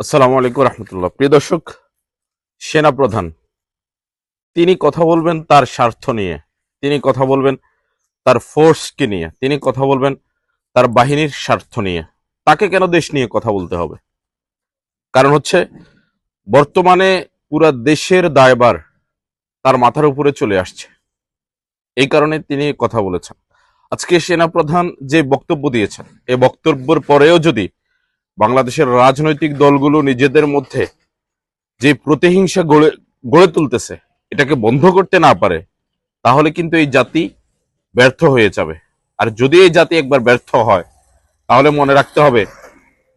আসসালামু আলাইকুম রহমতুল্লাহ। প্রিয় দর্শক, সেনাপ্রধান, তিনি কথা বলবেন তার স্বার্থ নিয়ে, তিনি কথা বলবেন তার ফোর্সকে নিয়ে, তিনি কথা বলবেন তার বাহিনীর স্বার্থ নিয়ে। তাকে কেন দেশ নিয়ে কথা বলতে হবে? কারণ হচ্ছে, বর্তমানে পুরা দেশের দায়বার তার মাথার উপরে চলে আসছে। এই কারণে তিনি কথা বলেছেন। আজকে সেনাপ্রধান যে বক্তব্য দিয়েছেন এই বক্তব্যের পরেও যদি বাংলাদেশের রাজনৈতিক দলগুলো নিজেদের মধ্যে যে প্রতিহিংসা গড়ে গড়ে তুলতেছে, এটাকে বন্ধ করতে না পারে, তাহলে কিন্তু এই জাতি ব্যর্থ হয়ে যাবে। আর যদি এই জাতি একবার ব্যর্থ হয়, তাহলে মনে রাখতে হবে,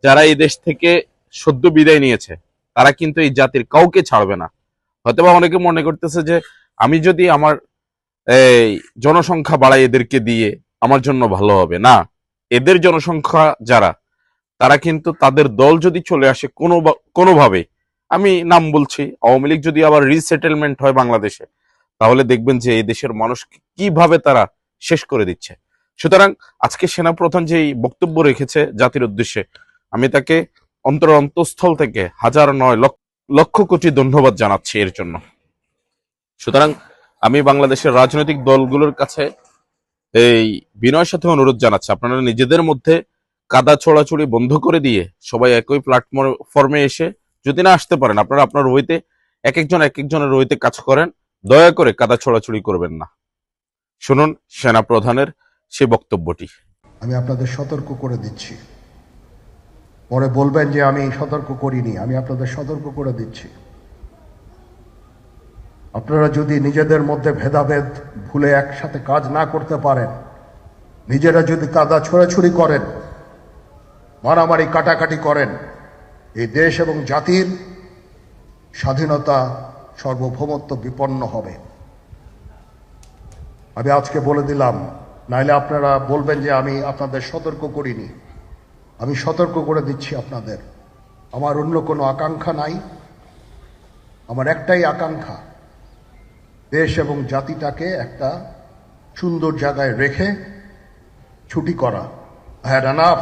যারা এই দেশ থেকে সদ্য বিদায় নিয়েছে, তারা কিন্তু এই জাতির কাউকে ছাড়বে না। হয়তোবা অনেকে মনে করতেছে যে, আমি যদি আমার এই জনসংখ্যা বাড়াই এদেরকে দিয়ে, আমার জন্য ভালো হবে। না, এদের জনসংখ্যা যারা তারা কিন্তু তাদের দল যদি চলে আসে কোনো কোনোভাবে, আমি নাম বলছি, আওয়ামী লীগ যদি আবার রিসেটেলমেন্ট হয় বাংলাদেশে, তাহলে দেখবেন যে এই দেশের মানুষ কীভাবে তারা শেষ করে দিচ্ছে। সুতরাং আজকে সেনাপ্রধান যে বক্তব্য রেখেছে জাতির উদ্দেশ্যে, আমি তাকে অন্তর অন্তঃস্থল থেকে হাজার নয় লক্ষ কোটি ধন্যবাদ জানাচ্ছি এর জন্য। সুতরাং আমি বাংলাদেশের রাজনৈতিক দলগুলোর কাছে এই বিনয়ের সাথে অনুরোধ জানাচ্ছি। আপনারা নিজেদের মধ্যে কাদা ছোড়াছুড়ি বন্ধ করে দিয়ে সবাই একই প্ল্যাটফর্মে এসে যদি না আসতে পারেন, আপনারা আপনার রইতে এক একজন এক একজনের রইতে কাজ করেন, দয়া করে কাদা ছোড়াছুড়ি করবেন না। শুনুন সেনা প্রধানের সে বক্তব্যটি। আমি আপনাদের সতর্ক করে দিচ্ছি। পরে বলবেন যে আমি সতর্ক করিনি, আমি আপনাদের সতর্ক করে দিচ্ছি। আপনারা যদি নিজেদের মধ্যে ভেদাভেদ ভুলে একসাথে কাজ না করতে পারেন, নিজেরা যদি কাদা ছোড়াছুড়ি করেন মারামারি কাটাকাটি করেন। এই দেশ এবং জাতির স্বাধীনতা সর্বভৌমত্ব বিপন্ন হবে। আমি আজকে বলে দিলাম, নাইলে আপনারা বলবেন যে আমি আপনাদের সতর্ক করিনি। আমি সতর্ক করে দিচ্ছি আপনাদের। আমার অন্য কোনো আকাঙ্ক্ষা নাই। আমার একটাই আকাঙ্ক্ষা, দেশ এবং জাতিটাকে একটা সুন্দর জায়গায় রেখে ছুটি করা। Had enough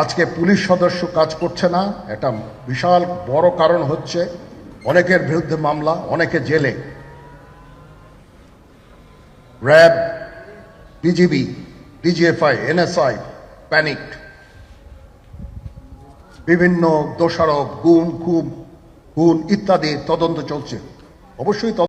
আজকে পুলিশ সদস্য কাজ করছে না, একটা বিশাল বড় কারণ হচ্ছে অনেকের বিরুদ্ধে মামলা, অনেকে জেলে। RAB BGB DGFI NSI panic বিভিন্ন দোষারোপ, গুম খুম খুন ইত্যাদি তদন্ত চলছে। অবশ্যই